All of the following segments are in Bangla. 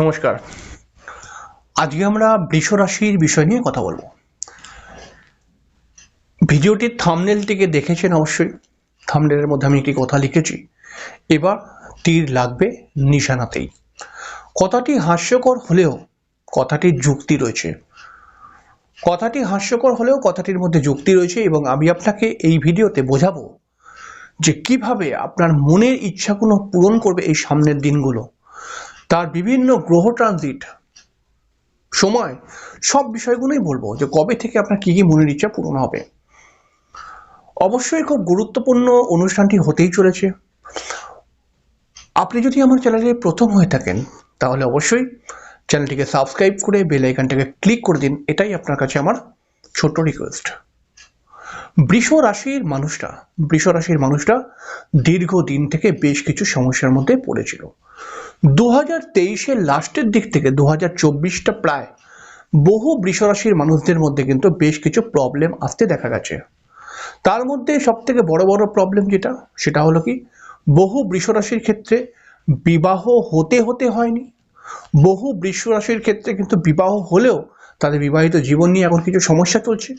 নমস্কার। আজকে আমরা বৃষ রাশির বিষয় নিয়ে কথা বলব। ভিডিওটির থামনেলটিকে দেখেছেন অবশ্যই। থামনেলের মধ্যে আমি একটি কথা লিখেছি। এবার তীর লাগবে নিশানাতেই। কথাটি হাস্যকর হলেও কথাটির যুক্তি রয়েছে। কথাটি হাস্যকর হলেও কথাটির মধ্যে যুক্তি রয়েছে এবং আমি আপনাকে এই ভিডিওতে বোঝাবো যে কীভাবে আপনার মনের ইচ্ছাগুলো পূরণ করবে এই সামনের দিনগুলো। তার বিভিন্ন গ্রহ ট্রানজিট সময়, সব বিষয়গুলোই বলব যে কবে থেকে আপনার কি কি মনের ইচ্ছা পূরণ হবে। অবশ্যই খুব গুরুত্বপূর্ণ অনুষ্ঠানটি হতেই চলেছে। আপনি যদি আমার চ্যানেলে প্রথম হয়ে থাকেন, তাহলে অবশ্যই চ্যানেলটিকে সাবস্ক্রাইব করে বেল আইকনটাকে ক্লিক করে দিন, এটাই আপনার কাছে আমার ছোট্ট রিকোয়েস্ট বৃষ রাশির মানুষটা, বৃষ রাশির মানুষটা দীর্ঘদিন থেকে বেশ কিছু সমস্যার মধ্যে পড়েছিল। দু হাজার তেইশের লাস্টের দিক থেকে দু হাজার চব্বিশটা প্রায় বহু বৃষরাশির মানুষদের মধ্যে কিন্তু বেশ কিছু প্রবলেম আসতে দেখা গেছে। তার মধ্যে সব থেকে বড় বড় প্রবলেম যেটা, সেটা হলো কি, বহু বৃষরাশির ক্ষেত্রে বিবাহ হতে হতে হয়নি। বহু বৃষরাশির ক্ষেত্রে কিন্তু বিবাহ হলেও তাদের বিবাহিত জীবন নিয়ে এখন কিছু সমস্যা চলছে।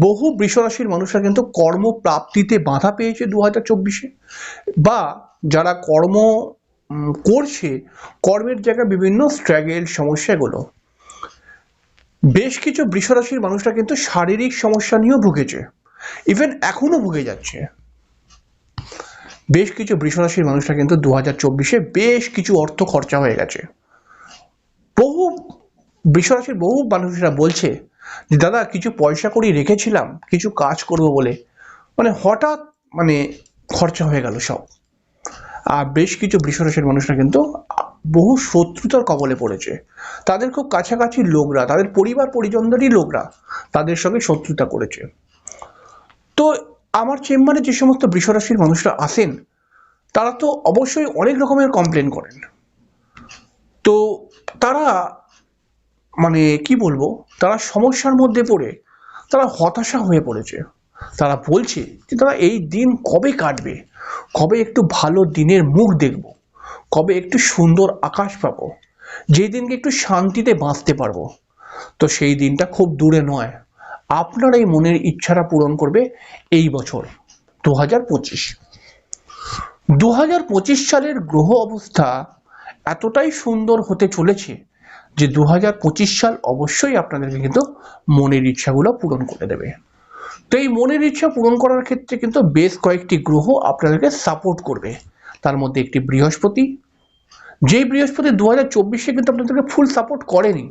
বহু বৃষরাশির মানুষরা কিন্তু কর্মপ্রাপ্তিতে বাধা পেয়েছে দু হাজার চব্বিশে, বা যারা কর্ম করছে কর্মের জায়গায় বিভিন্ন স্ট্রাগেল সমস্যাগুলো। বেশ কিছু বৃষরাশির মানুষরা কিন্তু শারীরিক সমস্যা নিয়েও ভুগেছে। ইভেন এখনও ভুগে যাচ্ছে। বেশ কিছু বৃষরাশির মানুষরা কিন্তু দু হাজার চব্বিশে বেশ কিছু অর্থ খরচা হয়ে গেছে। বহু বৃষরাশির বহু মানুষরা বলছে যে, দাদা, কিছু পয়সা করি রেখেছিলাম, কিছু কাজ করব বলে। মানে হঠাৎ মানে খরচা হয়ে গেল সব। আর বেশ কিছু বৃষরাশির মানুষরা কিন্তু বহু শত্রুতার কবলে পড়েছে। তাদের খুব কাছাকাছি লোকরা, তাদের পরিবার পরিজনদেরই লোকরা তাদের সঙ্গে শত্রুতা করেছে। তো আমার চেম্বারে যে সমস্ত বৃষরাশির মানুষরা আসেন, তারা তো অবশ্যই অনেক রকমের কমপ্লেন করেন। তো তারা মানে কি বলব, তারা সমস্যার মধ্যে পড়ে, তারা হতাশা হয়ে পড়েছে। তারা বলছে যে তারা এই দিন কবে কাটবে? কবে একটু ভালো দিনের মুখ দেখব? কবে একটু সুন্দর আকাশ পাবো? যেই দিনকে একটু শান্তিতে বাঁচতে পারব? তো সেই দিনটা খুব দূরে নয়। আপনার এই মনের ইচ্ছাটা পূরণ করবে এই বছর দু হাজার পঁচিশ। দু হাজার পঁচিশ সালের গ্রহ অবস্থা এতটাই সুন্দর হতে চলেছে যে দু হাজার পঁচিশ সাল অবশ্যই আপনাদেরকে কিন্তু মনের ইচ্ছাগুলো পূরণ করে দেবে। তো এই মনের ইচ্ছা পূরণ করার ক্ষেত্রে কিন্তু বেশ কয়েকটি গ্রহ আপনাদেরকে সাপোর্ট করবে। তার মধ্যে একটি বৃহস্পতি। যেই বৃহস্পতি দু হাজার চব্বিশে কিন্তু আপনাদেরকে ফুল সাপোর্ট করেনি,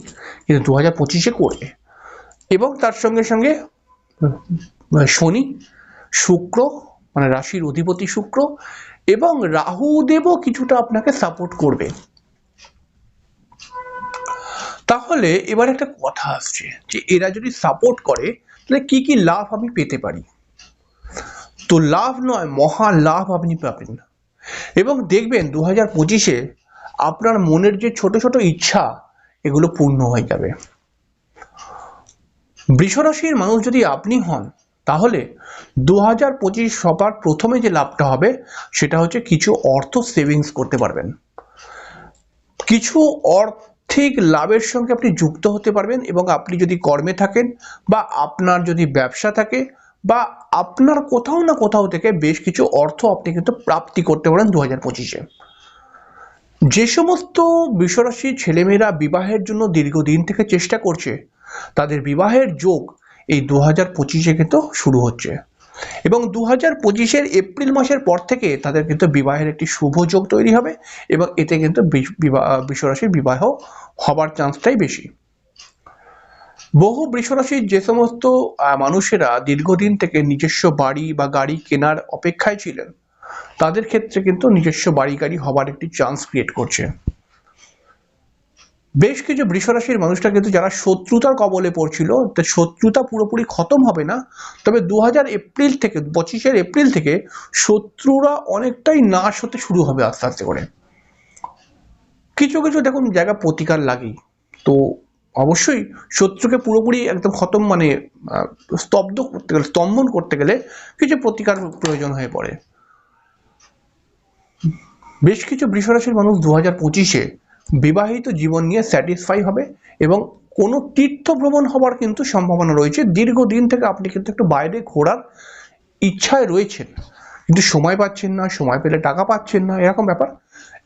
কিন্তু দু হাজার পঁচিশে করবে এবং তার সঙ্গে সঙ্গে শনি, শুক্র মানে রাশির অধিপতি শুক্র এবং রাহুদেবও কিছুটা আপনাকে সাপোর্ট করবে। তাহলে এবার একটা কথা আসছে যে, এরা যদি সাপোর্ট করে তাহলে কি কি লাভ আমি পেতে পারি? তো লাভ নয়, মহা লাভ আপনি পাবেন। এবং দেখবেন দু হাজার পঁচিশে আপনার মনের যে ছোট ছোট ইচ্ছা, এগুলো পূর্ণ হয়ে যাবে। বৃষরাশির মানুষ যদি আপনি হন, তাহলে দু হাজার পঁচিশ সবার প্রথমে যে লাভটা হবে, সেটা হচ্ছে কিছু অর্থ সেভিংস করতে পারবেন। কিছু আর্থিক লাভের সঙ্গে আপনি যুক্ত হতে পারবেন এবং আপনি যদি কর্মে থাকেন বা আপনার যদি ব্যবসা থাকে বা আপনার কোথাও না কোথাও থেকে বেশ কিছু অর্থ আপনি কিন্তু প্রাপ্তি করতে পারেন দু হাজার পঁচিশে। যে সমস্ত বিশ্বরাশির ছেলেমেয়েরা বিবাহের জন্য দীর্ঘদিন থেকে চেষ্টা করছে, তাদের বিবাহের যোগ এই দু হাজার পঁচিশে কিন্তু শুরু হচ্ছে। এবং দু হাজার পঁচিশের এপ্রিল মাসের পর থেকে তাদের কিন্তু বিবাহের একটি শুভ যোগ তৈরি হবে এবং এতে কিন্তু বিশ- বিবাহ হবার চান্সটাই বেশি। বহু বৃষরাশির যে সমস্ত মানুষেরা দীর্ঘদিন থেকে নিজস্ব বাড়ি বা গাড়ি কেনার অপেক্ষায় ছিলেন, তাদের ক্ষেত্রে কিন্তু নিজস্ব বাড়ি গাড়ি হবার একটি চান্স ক্রিয়েট করছে। বেশ কিছু বৃষরাশির মানুষরা কিন্তু যারা শত্রুতার কবলে পড়ছিল শত্রুতা পুরোপুরি খতম হবে না। তবে দু হাজার এপ্রিল থেকে, পঁচিশের এপ্রিল থেকে শত্রুরা অনেকটাই নাশ হতে শুরু হবে আস্তে আস্তে করে। কিছু কিছু দেখুন জায়গা প্রতিকার লাগেই। তো অবশ্যই শত্রুকে পুরোপুরি একদম খতম মানে স্তব্ধ করতে গেলে, স্তম্ভন করতে গেলে কিছু প্রতিকার প্রয়োজন হয়ে পড়ে। বেশ কিছু বৃষরাশির মানুষ দু হাজার পঁচিশে বিবাহিত জীবন নিয়ে স্যাটিসফাই হবে এবং কোনো তীর্থ ভ্রমণ হওয়ার কিন্তু সম্ভাবনা রয়েছে। দীর্ঘদিন থেকে আপনি কিন্তু একটু বাইরে ঘোরার ইচ্ছায় রয়েছেন। কিন্তু সময় পাচ্ছেন না, সময় পেলে টাকা পাচ্ছেন না, এরকম ব্যাপার।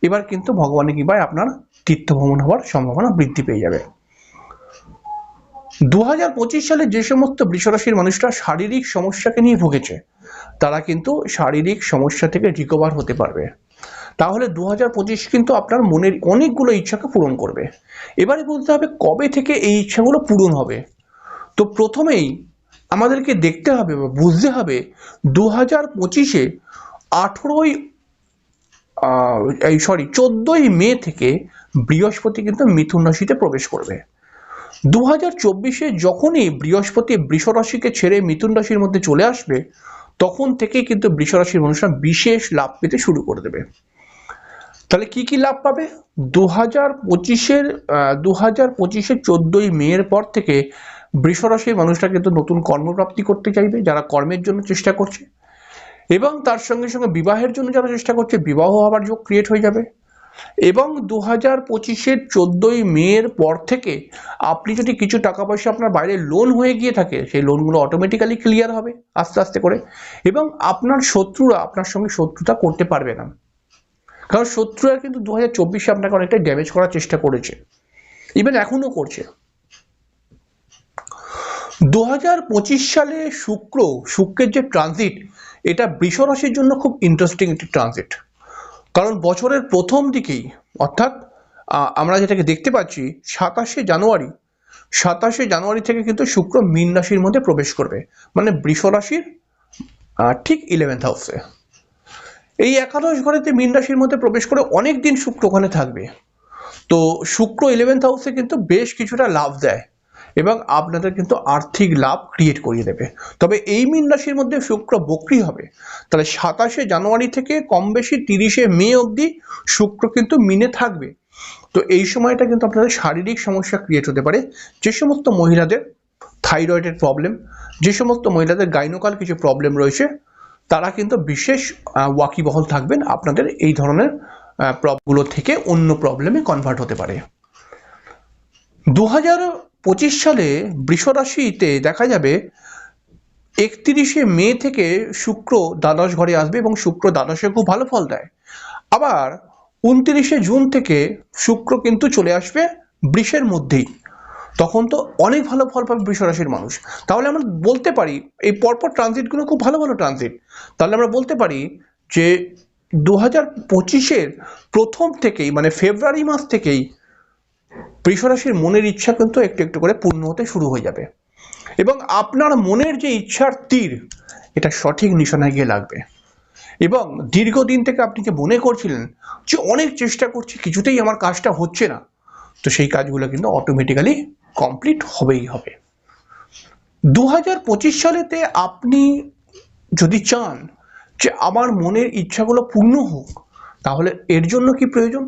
এবার কিন্তু ভগবানের কৃপায় আপনার তীর্থ ভ্রমণ হওয়ার সম্ভাবনা বৃদ্ধি পেয়ে যাবে। দু হাজার পঁচিশ সালে যে সমস্ত বৃষরাশির মানুষরা শারীরিক সমস্যাকে নিয়ে ভুগেছে, তারা কিন্তু শারীরিক সমস্যা থেকে রিকভার হতে পারবে। তাহলে দু হাজার পঁচিশ কিন্তু আপনার মনের অনেকগুলো ইচ্ছাকে পূরণ করবে। এবারে বলতে হবে কবে থেকে এই ইচ্ছাগুলো পূরণ হবে? তো প্রথমেই আমাদেরকে দেখতে হবে বা বুঝতে হবে দু হাজার পঁচিশে আঠেরোই এই সরি, চোদ্দোই মে থেকে বৃহস্পতি কিন্তু মিথুন রাশিতে প্রবেশ করবে। দু হাজার চব্বিশে যখনই বৃহস্পতি বৃষ রাশিকে ছেড়ে মিথুন রাশির মধ্যে চলে আসবে, তখন থেকেই কিন্তু বৃষ রাশির মানুষরা বিশেষ লাভ পেতে শুরু করে দেবে। তাহলে কি কি লাভ পাবে? দু হাজার পঁচিশের দু হাজার পঁচিশের চোদ্দোই মেয়ের পর থেকে বৃষ রাশির মানুষরা কিন্তু নতুন কর্মপ্রাপ্তি করতে চাইবে, যারা কর্মের জন্য চেষ্টা করছে। এবং তার সঙ্গে সঙ্গে বিবাহের জন্য যারা চেষ্টা করছে, বিবাহ হওয়ার যোগ ক্রিয়েট হয়ে যাবে। এবং দু হাজার পঁচিশের চোদ্দোই মেয়ের পর থেকে আপনি যদি কিছু টাকা পয়সা আপনার বাইরে লোন হয়ে গিয়ে থাকে, সেই লোনগুলো অটোমেটিক্যালি ক্লিয়ার হবে, আস্তে আস্তে করে। এবং আপনার শত্রুরা, আপনার সঙ্গে শত্রুতা করতে পারবে না। কারণ শত্রুরা কিন্তু দু হাজার চব্বিশে আপনাকে অনেকটা ড্যামেজ করার চেষ্টা করেছে। ইভেন এখনও করছে। দু হাজার পঁচিশ সালে শুক্র, শুক্রের যে ট্রানজিট এটা বৃষ রাশির জন্য খুব ইন্টারেস্টিং একটি ট্রানজিট কারণ বছরের প্রথম দিকেই, অর্থাৎ আমরা যেটাকে দেখতে পাচ্ছি, সাতাশে জানুয়ারি সাতাশে জানুয়ারি থেকে কিন্তু শুক্র মীন রাশির মধ্যে প্রবেশ করবে। মানে বৃষ রাশির ঠিক ইলেভেন্থ হাউসে এই একাদশ ঘরেতে মীন রাশির মধ্যে প্রবেশ করে অনেক দিন শুক্র ওখানে থাকবে। তো শুক্র ইলেভেন্থ হাউসে কিন্তু বেশ কিছুটা লাভ দেয় এবং আপনাদের কিন্তু আর্থিক লাভ ক্রিয়েট করিয়ে দেবে। তবে এই মীন রাশির মধ্যে শুক্র বক্রি হবে। তাহলে সাতাশে জানুয়ারি থেকে কম বেশি তিরিশে মে অবধি শুক্র কিন্তু মিনে থাকবে। তো এই সময়টা কিন্তু আপনাদের শারীরিক সমস্যা ক্রিয়েট হতে পারে। যে সমস্ত মহিলাদের থাইরয়েডের প্রবলেম যে সমস্ত মহিলাদের গাইনোকাল কিছু প্রবলেম রয়েছে তারা কিন্তু বিশেষ ওয়াকিবহল থাকবেন আপনাদের এই ধরনের প্রবগুলো থেকে অন্য প্রবলেমে কনভার্ট হতে পারে। দু পঁচিশ সালে বৃষরাশিতে দেখা যাবে, একত্রিশে মে থেকে শুক্র দ্বাদশ ঘরে আসবে এবং শুক্র দ্বাদশে খুব ভালো ফল দেয়। আবার উনত্রিশে জুন থেকে শুক্র কিন্তু চলে আসবে বৃষের মধ্যেই। তখন তো অনেক ভালো ফল পাবে বৃষ রাশির মানুষ। তাহলে আমরা বলতে পারি, এই পরপর ট্রানজিটগুলো খুব ভালো ভালো ট্রানজিট তাহলে আমরা বলতে পারি যে দু হাজার পঁচিশের প্রথম থেকেই মানে ফেব্রুয়ারি মাস থেকেই বৃষরাশির মনের ইচ্ছা কিন্তু একটু একটু করে পূর্ণ হতে শুরু হয়ে যাবে। এবং আপনার মনের যে ইচ্ছার তীর, এটা সঠিক নিশানায় গিয়ে লাগবে। এবং দীর্ঘদিন থেকে আপনি যে মনে করছিলেন যে অনেক চেষ্টা করছি, কিছুতেই আমার কাজটা হচ্ছে না, তো সেই কাজগুলো কিন্তু অটোমেটিক্যালি কমপ্লিট হবেই হবে। দু হাজার পঁচিশ সালেতে আপনি যদি চান যে আমার মনের ইচ্ছাগুলো পূর্ণ হোক, তাহলে এর জন্য কি প্রয়োজন?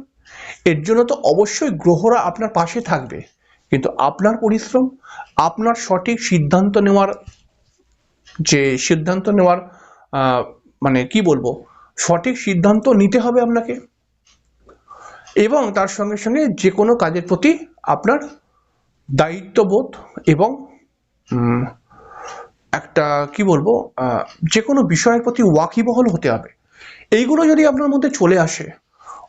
এর জন্য তো অবশ্যই গ্রহরা আপনার পাশে থাকবে। কিন্তু আপনার পরিশ্রম, আপনার সঠিক সিদ্ধান্ত নেওয়ার যে সিদ্ধান্ত নেওয়ার মানে কি বলব, সঠিক সিদ্ধান্ত নিতে হবে আপনাকে। এবং তার সঙ্গে সঙ্গে যে কোনো কাজের প্রতি আপনার দায়িত্ববোধ এবং একটা, কি বলব যে কোনো বিষয়ের প্রতি ওয়াকিবহল হতে হবে। এইগুলো যদি আপনার মধ্যে চলে আসে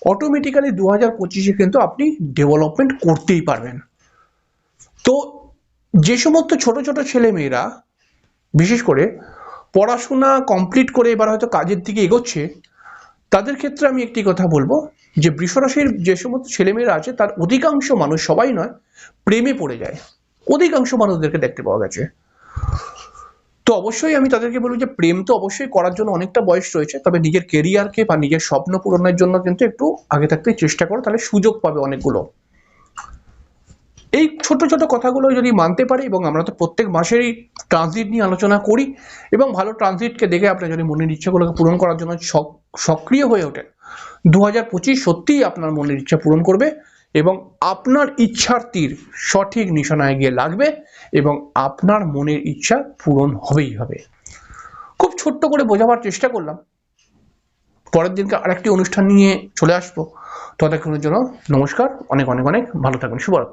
অটোমেটিক্যালি দু হাজার পঁচিশে কিন্তু আপনি ডেভেলপমেন্ট করতেই পারবেন। তো যে সমস্ত ছোট ছোট ছেলে মেয়েরা, বিশেষ করে পড়াশোনা কমপ্লিট করে এবার হয়তো কাজের দিকে এগোচ্ছে, তাদের ক্ষেত্রে আমি একটি কথা বলব যে বৃষরাশির যে সমস্ত ছেলেমেয়েরা আছে, তার অধিকাংশ মানুষ সবাই নয়, প্রেমে পড়ে যায়। অধিকাংশ মানুষদেরকে দেখতে পাওয়া গেছে। তো অবশ্যই আমি তাদেরকে বলব যে প্রেম তো অবশ্যই করার জন্য অনেকটা বয়স রয়েছে, তবে নিজের কেরিয়ারকে বা নিজের স্বপ্ন পূরণের জন্য কিন্তু একটু আগে থাকতে চেষ্টা করো, তাহলে সুযোগ পাবে অনেকগুলো। এই ছোট ছোট কথাগুলো যদি মানতে পারি, এবং আমরা তো প্রত্যেক মাসেরই ট্রানজিট নিয়ে আলোচনা করি, এবং ভালো ট্রানজিটকে দেখে আপনার যদি মনের ইচ্ছাগুলোকে পূরণ করার জন্য সক- সক্রিয় হয়ে ওঠেন দু হাজার পঁচিশ সত্যিই আপনার মনের ইচ্ছা পূরণ করবে এবং আপনার ইচ্ছার তীর সঠিক নিশানায় গিয়ে লাগবে এবং আপনার মনের ইচ্ছা পূরণ হবেই হবে। খুব ছোট্ট করে বোঝাবার চেষ্টা করলাম। পরের দিনকে আরেকটি অনুষ্ঠান নিয়ে চলে আসব। ততক্ষণের জন্য নমস্কার। অনেক অনেক অনেক ভালো থাকুন শুভরাত্রি।